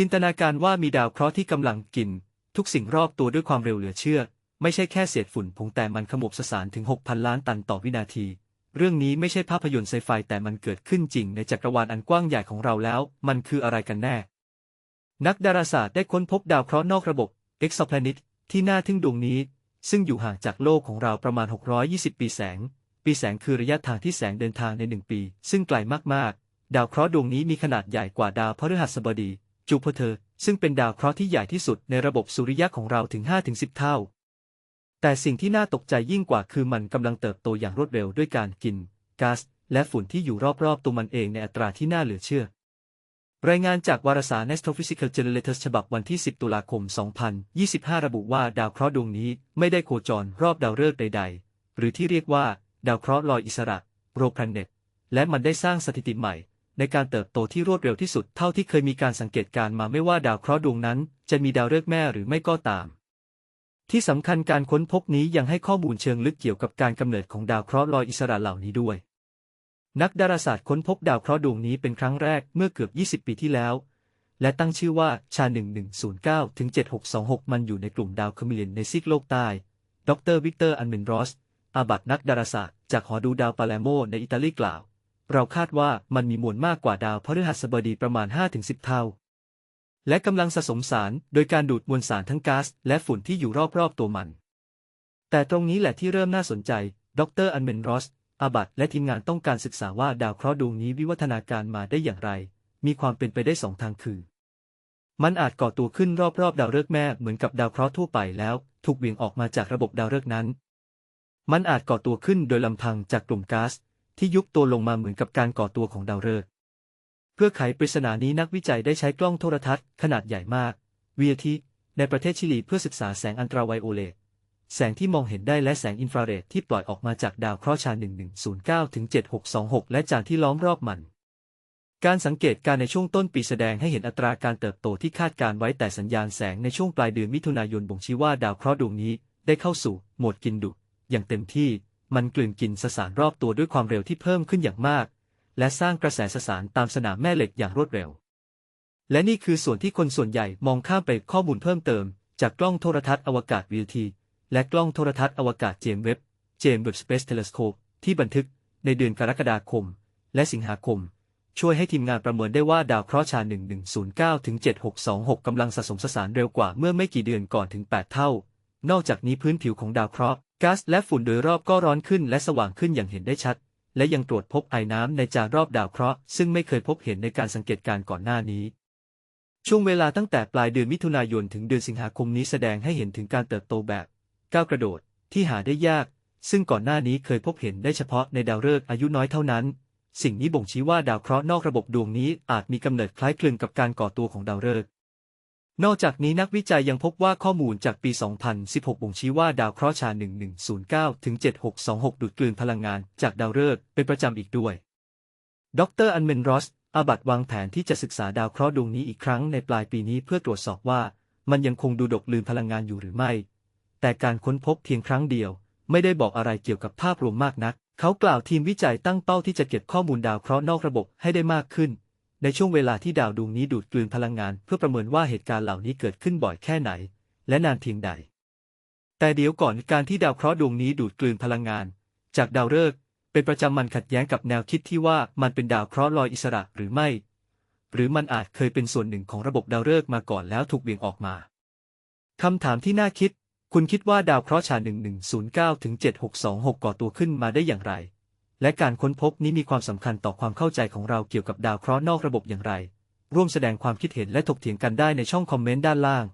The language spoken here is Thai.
จินตนาการว่ามีดาวเคราะห์ที่กำลังกิน ทุกสิ่งรอบตัวด้วยความเร็วเหลือเชื่อ ไม่ใช่แค่เศษฝุ่นผงแต่มันขมบสสารถึง 6,000 ล้านตันต่อวินาที เรื่องนี้ไม่ใช่ภาพยนตร์ไซไฟแต่มันเกิดขึ้นจริงในจักรวาลอันกว้างใหญ่ของเราแล้ว มันคืออะไรกันแน่ นักดาราศาสตร์ได้ค้นพบดาวเคราะห์นอกระบบ exoplanet ที่น่าทึ่งดวงนี้ ซึ่งอยู่ห่างจากโลกของเราประมาณ 620 ปีแสง ปีแสงคือระยะทางที่แสงเดินทางในหนึ่งปี ซึ่งไกลมากๆ ดาวเคราะห์ดวงนี้มีขนาดใหญ่กว่าดาวพฤหัสบดี จูปิเตอร์ซึ่งเป็นดาวเคราะห์ที่ใหญ่ที่สุดในระบบสุริยะของเราถึง 5-10 เท่า แต่สิ่งที่น่าตกใจยิ่งกว่าคือมันกำลังเติบโตอย่างรวดเร็วด้วยการกินก๊าซและฝุ่นที่อยู่รอบๆ ตัวมันเองในอัตราที่น่าเหลือเชื่อ รายงานจากวารสาร Astrophysical Generators ฉบับวันที่ 10 ตุลาคม 2025 ระบุว่าดาวเคราะห์ดวงนี้ไม่ได้โคจรรอบดาวฤกษ์ใด ๆ หรือที่เรียกว่า ดาวเคราะห์ลอยอิสระโรแพลเน็ตและมันได้สร้างสถิติใหม่ ในการเติบโตที่รวดเร็วที่สุดเท่าที่เคยมีการสังเกตการมาไม่ว่าดาวเคราะห์ดวงนั้น จะมีดาวฤกษ์แม่หรือไม่ก็ตาม ที่สำคัญการค้นพบนี้ยังให้ข้อมูลเชิงลึกเกี่ยวกับการกำเนิดของดาวเคราะห์ลอยอิสระเหล่านี้ด้วย นักดาราศาสตร์ค้นพบดาวเคราะห์ดวงนี้เป็นครั้งแรกเมื่อเกือบ 20 ปีที่แล้ว และตั้งชื่อว่าชา 1109ถึง7626 มันอยู่ในกลุ่มดาวเคมิเลียนในซีกโลกใต้ ดรวิกเตอร์อันเมนรอสอาบัตนักดาราศาสตร์จากหอดูดาวปาเลโมในอิตาลีกล่าว เราคาดว่ามันมีมวลมากกว่าดาวพฤหัสบดีประมาณ 5-10 เท่า และกำลังสะสมสารโดยการดูดมวลสารทั้งก๊าซและฝุ่นที่อยู่รอบๆตัวมัน แต่ตรงนี้แหละที่เริ่มน่าสนใจ ดรอันเมนรอส อาบัตและทีมงานต้องการศึกษาว่าดาวเคราะห์ดวงนี้วิวัฒนาการมาได้อย่างไร มีความเป็นไปได้สองทางคือ มันอาจก่อตัวขึ้นรอบๆ ดาวฤกษ์แม่เหมือนกับดาวเคราะห์ทั่วไปแล้ว ถูกเหวี่ยงออกมาจากระบบดาวฤกษ์นั้น มันอาจก่อตัวขึ้นโดยลำพังจากกลุ่มก๊าซ ที่ยุบตัวลงมาเหมือนกับการก่อตัวของดาวฤกษ์เพื่อไขปริศนานี้นักวิจัยได้ใช้กล้องโทรทัศน์ขนาดใหญ่มาก VT ในประเทศชิลีเพื่อศึกษาแสงอันตราไวโอเลตแสงที่มองเห็นได้และแสงอินฟราเรดที่ปล่อยออกมาจากดาวเคราะห์ชา 1109ถึง7626 และจานที่ล้อมรอบมัน การสังเกตการในช่วงต้นปีแสดงให้เห็นอัตราการเติบโตที่คาดการไว้แต่สัญญาณแสงในช่วงปลายเดือนมิถุนายนบ่งชี้ว่าดาวเคราะห์ดวงนี้ได้เข้าสู่โหมดกินดุ อย่างเต็มที่ มันกลืนกินสสารรอบตัวด้วยความเร็วที่เพิ่มขึ้นอย่างมาก และสร้างกระแสสสารตามสนามแม่เหล็กอย่างรวดเร็ว และนี่คือส่วนที่คนส่วนใหญ่มองข้ามไปข้อมูลเพิ่มเติม จากกล้องโทรทัศน์อวกาศ VLT และกล้องโทรทัศน์อวกาศเจมส์เว็บเจมส์เว็บสเปซเทเลสโคปที่บันทึกในเดือนกรกฎาคม และสิงหาคม ช่วยให้ทีมงานประเมินได้ว่าดาวเคราะห์ชา 1109ถึง7626กำลังสะสมสสารเร็วกว่าเมื่อไม่กี่เดือนก่อนถึง 8 เท่า นอกจากนี้พื้นผิวของดาวเคราะห์ ก๊าซและฝุ่นโดยรอบก็ร้อนขึ้นและสว่างขึ้นอย่างเห็นได้ชัด และยังตรวจพบไอน้ำในจานรอบดาวเคราะห์ซึ่งไม่เคยพบเห็นในการสังเกตการณ์ก่อนหน้านี้ ช่วงเวลาตั้งแต่ปลายเดือนมิถุนายนถึงเดือนสิงหาคมนี้แสดงให้เห็นถึงการเติบโตแบบก้าวกระโดดที่หาได้ยาก ซึ่งก่อนหน้านี้เคยพบเห็นได้เฉพาะในดาวฤกษ์อายุน้อยเท่านั้น สิ่งนี้บ่งชี้ว่าดาวเคราะห์นอกระบบดวงนี้อาจมีกำเนิดคล้ายคลึงกับการก่อตัวของดาวฤกษ์ นอกจากนี้นักวิจัยยังพบว่าข้อมูลจากปี 2016 บ่งชี้ว่าดาวเคราะห์ชา 1109 ถึง 7626 ดูดกลืนพลังงานจากดาวฤกษ์เป็นประจำอีกด้วย ดรอันเมนรอส อาบัตวางแผนที่จะศึกษาดาวเคราะห์ดวงนี้อีกครั้งในปลายปีนี้เพื่อตรวจสอบว่ามันยังคงดูดกลืนพลังงานอยู่หรือไม่ แต่การค้นพบเพียงครั้งเดียว ไม่ได้บอกอะไรเกี่ยวกับภาพรวมมากนัก เขากล่าวทีมวิจัยตั้งเป้าที่จะเก็บข้อมูลดาวเคราะห์นอกระบบให้ได้มากขึ้น ในช่วงเวลาที่ดาวดวงนี้ดูดกลืนพลังงาน เพื่อประเมินว่าเหตุการณ์เหล่านี้เกิดขึ้นบ่อยแค่ไหน และนานเพียงใด แต่เดี๋ยวก่อนการที่ดาวเคราะห์ดวงนี้ดูดกลืนพลังงาน จากดาวฤกษ์เป็นประจำมันขัดแย้งกับแนวคิดที่ว่ามันเป็นดาวเคราะห์ลอยอิสระหรือไม่ หรือมันอาจเคยเป็นส่วนหนึ่งของระบบดาวฤกษ์มาก่อนแล้วถูกเบี่ยงออกมาคำถามที่น่าคิด คุณคิดว่าดาวเคราะห์ชา1109ถึง7626ก่อตัวขึ้นมาได้อย่างไร และการค้นพบนี้มีความสำคัญต่อความเข้าใจของเราเกี่ยวกับดาวเคราะห์นอกระบบอย่างไร ร่วมแสดงความคิดเห็นและถกเถียงกันได้ในช่องคอมเมนต์ด้านล่าง